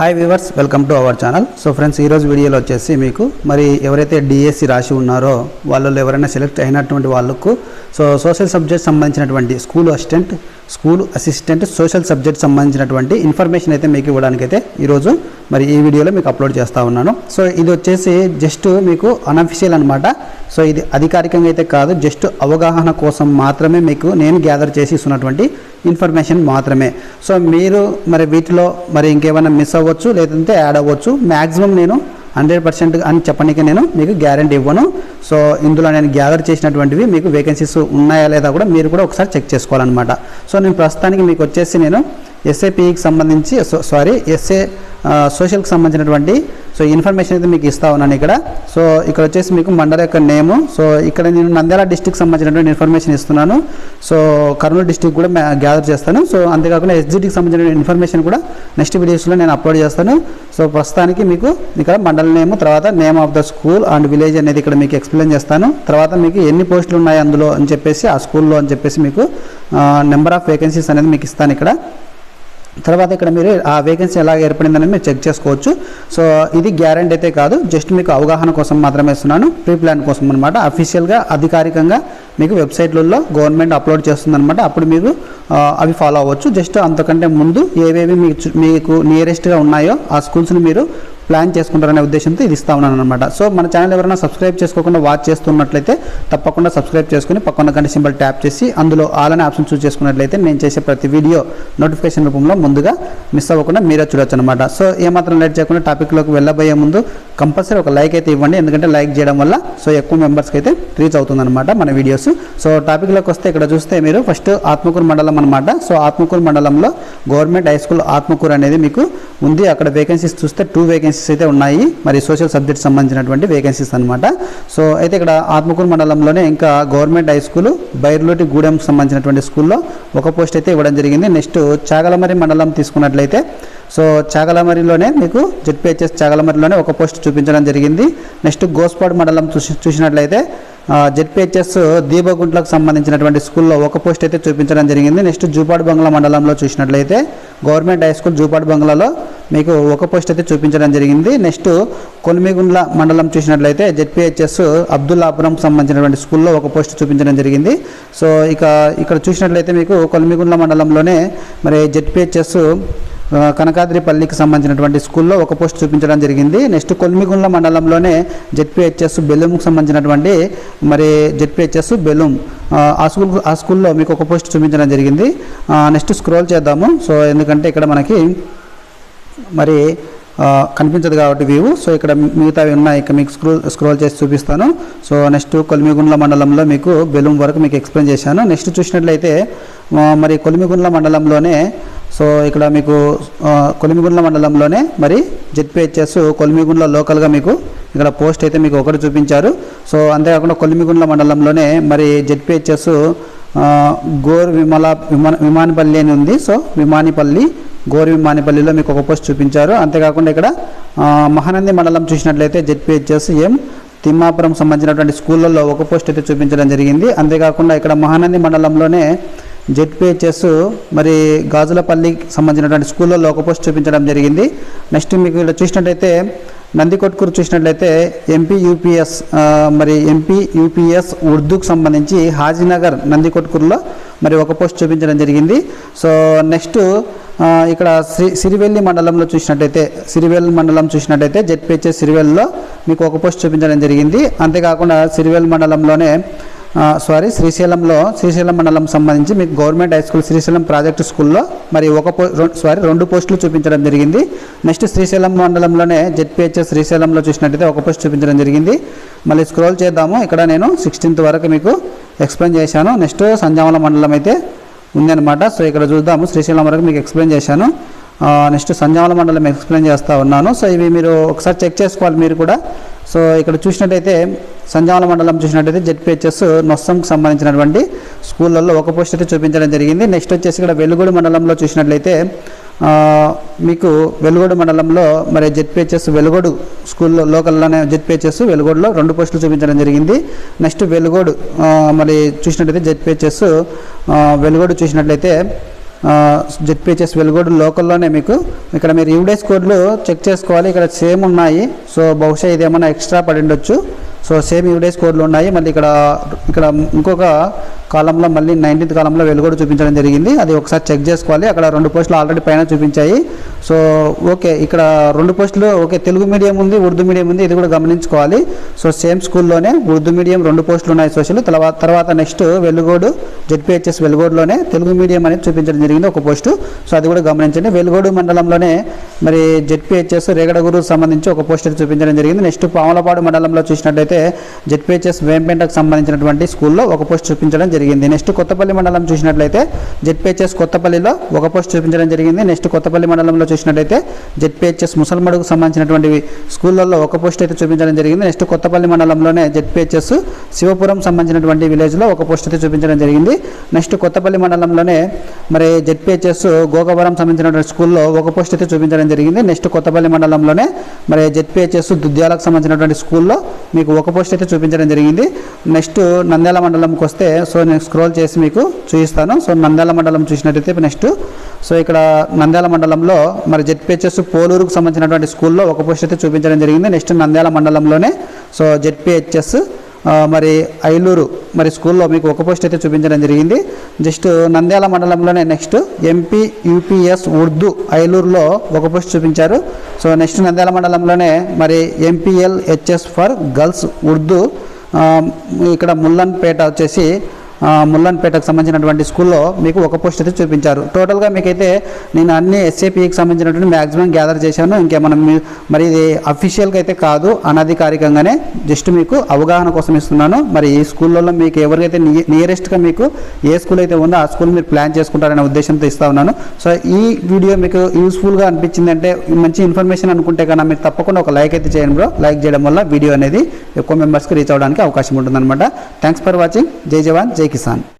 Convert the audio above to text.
Hi viewers welcome to our channel so friends ఈరోజు వీడియోలో వచ్చేసి మీకు మరి ఎవరైతే డిఎస్సి రాసి ఉన్నారో వాళ్ళు ఎవరైనా సెలెక్ట్ అయినటువంటి వాళ్ళకు సో సోషల్ సబ్జెక్ట్ సంబంధించినటువంటి school assistant school assistant social subject సంబంధించినటువంటి ఇన్ఫర్మేషన్ అయితే మీకు ఇవ్వడానికి అయితే ఈరోజు మరి ఈ వీడియోలో మీకు అప్లోడ్ చేస్తూ ఉన్నాను. సో ఇది వచ్చేసి జస్ట్ మీకు అనఫిషియల్ అనమాట సో ఇది అధికారికంగా అయితే కాదు జస్ట్ అవగాహన కోసం మాత్రమే మీకు నేను గ్యాదర్ చేసి ఇస్తున్నటువంటి ఇన్ఫర్మేషన్ మాత్రమే. సో మీరు మరి వీటిలో మరి ఇంకేమైనా మిస్ అవ్వచ్చు లేదంటే యాడ్ అవ్వచ్చు మ్యాక్సిమం నేను హండ్రెడ్ పర్సెంట్ అని చెప్పడానికి నేను మీకు గ్యారంటీ ఇవ్వను. సో ఇందులో నేను గ్యాదర్ చేసినటువంటివి మీకు వేకెన్సీస్ ఉన్నాయా లేదా కూడా మీరు కూడా ఒకసారి చెక్ చేసుకోవాలన్నమాట. సో నేను ప్రస్తుతానికి మీకు వచ్చేసి నేను ఎస్ఏపికి సంబంధించి సారీ ఎస్ఏ సోషల్కి సంబంధించినటువంటి సో ఇన్ఫర్మేషన్ అయితే మీకు ఇస్తా ఉన్నాను ఇక్కడ. సో ఇక్కడ వచ్చేసి మీకు మండల యొక్క నేము సో ఇక్కడ నేను నంద్యాల డిస్టిక్ సంబంధించినటువంటి ఇన్ఫర్మేషన్ ఇస్తున్నాను. సో కర్నూలు డిస్టిక్ కూడా గ్యాదర్ చేస్తాను. సో అంతేకాకుండా ఎస్జిటికి సంబంధించిన ఇన్ఫర్మేషన్ కూడా నెక్స్ట్ వీడియోస్లో నేను అప్లోడ్ చేస్తాను. సో ప్రస్తుతానికి మీకు ఇక్కడ మండల నేము తర్వాత name of the school and village అనేది ఇక్కడ మీకు ఎక్స్ప్లెయిన్ చేస్తాను. తర్వాత మీకు ఎన్ని పోస్టులు ఉన్నాయి అందులో అని చెప్పేసి ఆ స్కూల్లో అని చెప్పేసి మీకు నెంబర్ ఆఫ్ వేకెన్సీస్ అనేది మీకు ఇస్తాను ఇక్కడ. తర్వాత ఇక్కడ మీరు ఆ వేకెన్సీ ఎలా ఏర్పడిందని మీరు చెక్ చేసుకోవచ్చు. సో ఇది గ్యారంటీ అయితే కాదు. జస్ట్ మీకు అవగాహన కోసం మాత్రమే ఇస్తున్నాను. ప్రీ ప్లాన్ కోసం అనమాట అఫీషియల్గా అధికారికంగా మీకు వెబ్సైట్లలో గవర్నమెంట్ అప్లోడ్ చేస్తుందనమాట అప్పుడు మీరు అవి ఫాలో అవ్వచ్చు. జస్ట్ అంతకంటే ముందు ఏవేవి మీకు మీకు నియరెస్ట్గా ఉన్నాయో ఆ స్కూల్స్ని మీరు ప్లాన్ చేసుకుంటారనే ఉద్దేశంతో ఇది ఇస్తా ఉన్నాను అనమాట సో మన ఛానల్ ఎవరైనా సబ్స్క్రైబ్ చేసుకోకుండా వాచ్ చేస్తున్నట్లయితే తప్పకుండా సబ్స్క్రైబ్ చేసుకుని పక్కన గంట సింబల్ ట్యాప్ చేసి అందులో ఆల్ అనే ఆప్షన్ చూస్ చేసుకున్నట్లయితే నేను చేసే ప్రతి వీడియో నోటిఫికేషన్ రూపంలో ముందుగా మిస్ అవ్వకుండా మీరే చూడొచ్చు అనమాట సో ఏమాత్రం లేట్ చేయకుండా టాపిక్లోకి వెళ్ళబోయే ముందు కంపల్సరీ ఒక లైక్ అయితే ఇవ్వండి. ఎందుకంటే లైక్ చేయడం వల్ల సో ఎక్కువ మెంబర్స్కి అయితే రీచ్ అవుతుందన్నమాట మన వీడియోస్ సో టాపిక్లోకి వస్తే ఇక్కడ చూస్తే మీరు ఫస్ట్ ఆత్మకూరు మండలం అనమాట సో ఆత్మకూరు మండలంలో గవర్నమెంట్ హై స్కూల్ ఆత్మకూరు అనేది మీకు ఉంది. అక్కడ వేకెన్సీస్ చూస్తే టూ వేకెన్సీస్ అయితే ఉన్నాయి. మరి సోషల్ సబ్జెక్ట్ సంబంధించినటువంటి వేకెన్సీస్ అనమాట సో అయితే ఇక్కడ ఆత్మకూరు మండలంలోనే ఇంకా government high school Bairloti Gudem సంబంధించినటువంటి స్కూల్లో ఒక పోస్ట్ అయితే ఇవ్వడం జరిగింది. నెక్స్ట్ చాగలమరి మండలం తీసుకున్నట్లయితే సో చాగలమరిలోనే మీకు జెడ్పిహెచ్ఎస్ చాగలమరిలోనే ఒక పోస్ట్ చూపించడం జరిగింది. నెక్స్ట్ గోస్పాడ్ మండలం చూసి చూసినట్లయితే జెడ్పిహెచ్ఎస్ దీపగుంట్లకు సంబంధించినటువంటి స్కూల్లో ఒక పోస్ట్ అయితే చూపించడం జరిగింది. నెక్స్ట్ జూపాడు బంగ్లా మండలంలో చూసినట్లయితే గవర్నమెంట్ హై స్కూల్ జూపాడు బంగ్లాలో మీకు ఒక పోస్ట్ అయితే చూపించడం జరిగింది. నెక్స్ట్ కొలిమిగుండ్ల మండలం చూసినట్లయితే జెడ్పిహెచ్ఎస్ అబ్దుల్లాపురం సంబంధించినటువంటి స్కూల్లో ఒక పోస్ట్ చూపించడం జరిగింది. సో ఇక ఇక్కడ చూసినట్లయితే మీకు కొలిమిగుండ్ల మండలంలోనే మరి జెడ్పిహెచ్ఎస్ కనకాద్రిపల్లికి సంబంధించినటువంటి స్కూల్లో ఒక పోస్ట్ చూపించడం జరిగింది. నెక్స్ట్ కొల్మిగుండ్ల మండలంలోనే జెడ్పిహెచ్ఎస్ బెలూమ్కి సంబంధించినటువంటి మరి జెడ్పిహెచ్ఎస్ బెలూమ్ ఆ స్కూల్ ఆ స్కూల్లో మీకు ఒక పోస్ట్ చూపించడం జరిగింది. నెక్స్ట్ స్క్రోల్ చేద్దాము. సో ఎందుకంటే ఇక్కడ మనకి మరి కనిపించదు కాబట్టి వ్యూ సో ఇక్కడ మిగతావి ఉన్నాయి. ఇక మీకు స్క్రోల్ స్క్రోల్ చేసి చూపిస్తాను. సో నెక్స్ట్ కొలిమిగుండ్ల మండలంలో మీకు బెలూమ్ వరకు మీకు ఎక్స్ప్లెయిన్ చేశాను. నెక్స్ట్ చూసినట్లయితే మరి కొలిమిగుండ్ల మండలంలోనే సో ఇక్కడ మీకు కొలిమిగుండ్ల మండలంలోనే మరి జెడ్పిహెచ్ఎస్ కొలిమిగుండ్ల లోకల్గా మీకు ఇక్కడ పోస్ట్ అయితే మీకు ఒకటి చూపించారు. సో అంతేకాకుండా కొలిమిగుండ్ల మండలంలోనే మరి జెడ్పిహెచ్ఎస్ గోర్ విమల విమాన విమానపల్లి అని ఉంది. సో విమానిపల్లి గోర్ విమానిపల్లిలో మీకు ఒక పోస్ట్ చూపించారు. అంతేకాకుండా ఇక్కడ మహానంది మండలం చూసినట్లయితే జెడ్పిహెచ్ఎస్ ఏం తిమ్మాపురం సంబంధించినటువంటి స్కూళ్ళల్లో ఒక పోస్ట్ అయితే చూపించడం జరిగింది. అంతేకాకుండా ఇక్కడ మహానంది మండలంలోనే జెడ్పిహెచ్ఎస్ మరి గాజులపల్లికి సంబంధించినటువంటి స్కూల్లో ఒక పోస్ట్ చూపించడం జరిగింది. నెక్స్ట్ మీకు ఇక్కడ చూసినట్టయితే నందికొట్కూరు చూసినట్లయితే ఎంపీ యూపీఎస్ మరి ఎంపీ యూపీఎస్ ఉర్దూకు సంబంధించి హాజీనగర్ నందికొట్కూరులో మరి ఒక పోస్ట్ చూపించడం జరిగింది. సో నెక్స్ట్ ఇక్కడ శ్రీ సిరివెల్లి మండలంలో చూసినట్టయితే సిరివెల్లి మండలం చూసినట్టయితే జెడ్పీహెచ్ఎస్ సిరివెల్లో మీకు ఒక పోస్ట్ చూపించడం జరిగింది. అంతేకాకుండా సిరివెల్లి మండలంలోనే సారీ శ్రీశైలంలో శ్రీశైలం మండలం సంబంధించి మీకు government high school Srisailam project స్కూల్లో మరి ఒక పో సారీ రెండు పోస్టులు చూపించడం జరిగింది. నెక్స్ట్ శ్రీశైలం మండలంలోనే జెడ్పిహెచ్ఎస్ శ్రీశైలంలో చూసినట్టయితే ఒక పోస్ట్ చూపించడం జరిగింది. మళ్ళీ స్క్రోల్ చేద్దాము. ఇక్కడ నేను సిక్స్టీన్త్ వరకు మీకు ఎక్స్ప్లెయిన్ చేశాను. నెక్స్ట్ సంజామల మండలం అయితే ఉందన్నమాట. సో ఇక్కడ చూద్దాము. శ్రీశైలం వరకు మీకు ఎక్స్ప్లెయిన్ చేశాను. నెక్స్ట్ సంజామల మండలం ఎక్స్ప్లెయిన్ చేస్తూ ఉన్నాను. సో ఇవి మీరు ఒకసారి చెక్ చేసుకోవాలి మీరు కూడా. సో ఇక్కడ చూసినట్టయితే సంజామల మండలం చూసినట్టయితే జెడ్పిహెచ్ఎస్ నొస్సంకి సంబంధించినటువంటి స్కూళ్ళల్లో ఒక పోస్ట్ అయితే చూపించడం జరిగింది. నెక్స్ట్ వచ్చేసి ఇక్కడ వెలుగుడు మండలంలో చూసినట్లయితే మీకు వెలుగోడు మండలంలో మరి జెడ్పిహెచ్ఎస్ వెలుగోడు స్కూల్లో లోకల్లోనే జెడ్పిహెచ్ఎస్ వెలుగోడులో రెండు పోస్టులు చూపించడం జరిగింది. నెక్స్ట్ వెలుగోడు మరి చూసినట్లయితే జెడ్పిహెచ్ఎస్ వెలుగోడు చూసినట్లయితే జెడ్పిహెచ్ఎస్ వెలుగోడు లోకల్లోనే మీకు. ఇక్కడ మీరు యూడేస్ కోడ్లు చెక్ చేసుకోవాలి. ఇక్కడ సేమ్ ఉన్నాయి. సో బహుశా ఇది ఏమైనా ఎక్స్ట్రా పడి ఉండొచ్చు. సో సేమ్ యూడేస్ కోడ్లు ఉన్నాయి. మళ్ళీ ఇక్కడ ఇక్కడ ఇంకొక కాలంలో మళ్ళీ నైన్టీన్త్ కాలంలో వెలుగోడు చూపించడం జరిగింది. అది ఒకసారి చెక్ చేసుకోవాలి. అక్కడ రెండు పోస్టులు ఆల్రెడీ పైన చూపించాయి. సో ఓకే ఇక్కడ రెండు పోస్టులు ఓకే తెలుగు మీడియం ఉంది ఉర్దూ మీడియం ఉంది. ఇది కూడా గమనించుకోవాలి. సో సేమ్ స్కూల్లోనే ఉర్దూ మీడియం రెండు పోస్టులు ఉన్నాయి సోషల్. తర్వాత తర్వాత నెక్స్ట్ వెలుగోడు జెడ్పిహెచ్ఎస్ వెలుగోడులోనే తెలుగు మీడియం అనేది చూపించడం జరిగింది ఒక పోస్టు. సో అది కూడా గమనించండి. వెలుగోడు మండలంలోనే మరి జెడ్పిహెచ్ఎస్ రేగడగురు సంబంధించి ఒక పోస్ట్ చూపించడం జరిగింది. నెక్స్ట్ పాములపాడు మండలంలో చూసినట్టయితే జెడ్పిహెచ్ఎస్ వేంపేటకు సంబంధించినటువంటి స్కూల్లో ఒక పోస్ట్ చూపించడం జరిగింది. నెక్స్ట్ కొత్తపల్లి మండలం చూసినట్లయితే జెడ్పిహెచ్ఎస్ కొత్తపల్లిలో ఒక పోస్ట్ చూపించడం జరిగింది. నెక్స్ట్ కొత్తపల్లి మండలంలో చూసినట్లయితే జెడ్పిహెచ్ఎస్ ముసల్మడుకు సంబంధించినటువంటి స్కూళ్ళల్లో ఒక పోస్ట్ అయితే చూపించడం జరిగింది. నెక్స్ట్ కొత్తపల్లి మండలంలోనే జెడ్పిహెచ్ఎస్ శివపురం సంబంధించినటువంటి విలేజ్లో ఒక పోస్ట్ అయితే చూపించడం జరిగింది. నెక్స్ట్ కొత్తపల్లి మండలంలోనే మరి జెడ్పిహెచ్ఎస్ గోగవరం సంబంధించినటువంటి స్కూల్లో ఒక పోస్ట్ అయితే చూపించడం జరిగింది. నెక్స్ట్ కొత్తపల్లి మండలంలోనే మరి జెడ్పిహెచ్ఎస్ దుద్యాలకు సంబంధించినటువంటి స్కూల్లో మీకు ఒక పోస్ట్ అయితే చూపించడం జరిగింది. నెక్స్ట్ నంద్యాల మండలంకి వస్తే సో నేను స్క్రోల్ చేసి మీకు చూపిస్తాను. సో నంద్యాల మండలం చూసినట్టయితే నెక్స్ట్. సో ఇక్కడ నంద్యాల మండలంలో మరి జెడ్పిహెచ్ఎస్ పోలూరుకు సంబంధించినటువంటి స్కూల్లో ఒక పోస్ట్ అయితే చూపించడం జరిగింది. నెక్స్ట్ నంద్యాల మండలంలోనే సో జెడ్పిహెచ్ఎస్ మరి ఐలూరు మరి స్కూల్లో మీకు ఒక పోస్ట్ అయితే చూపించడం జరిగింది. జస్ట్ నంద్యాల మండలంలోనే నెక్స్ట్ ఎంపీ యూపీఎస్ ఉర్దూ ఐలూరులో ఒక పోస్ట్ చూపించారు. సో నెక్స్ట్ నంద్యాల మండలంలోనే మరి MPL HS for girls Urdu. ఇక్కడ ముల్లన్పేట వచ్చేసి ముల్లన్పేటకు సంబంధించినటువంటి స్కూల్లో మీకు ఒక పోస్ట్ అయితే చూపించారు. టోటల్గా మీకైతే నేను అన్ని ఎస్ఏపీకి సంబంధించినటువంటి మ్యాక్సిమం గ్యాదర్ చేశాను. ఇంకేమన్నా మీ- మరి ఇది అఫీషియల్గా అయితే కాదు అనధికారికంగానే జస్ట్ మీకు అవగాహన కోసం ఇస్తున్నాను. మరి ఈ స్కూళ్ళలో మీకు ఎవరికైతే నియరెస్ట్గా మీకు ఏ స్కూల్ అయితే ఉందో ఆ స్కూల్ మీరు ప్లాన్ చేసుకుంటారనే ఉద్దేశంతో ఇస్తా ఉన్నాను. సో ఈ వీడియో మీకు యూస్ఫుల్గా అనిపించింది అంటే మంచి ఇన్ఫర్మేషన్ అనుకుంటే కన్నా మీరు తప్పకుండా ఒక లైక్ అయితే చేయండి బ్రో లైక్ చేయడం వల్ల వీడియో అనేది ఎక్కువ మెంబర్స్కి రీచ్ అవ్వడానికి అవకాశం ఉంటుందన్నమాట. థ్యాంక్స్ ఫర్ వాచింగ్ జై జవాన్ జై किसान।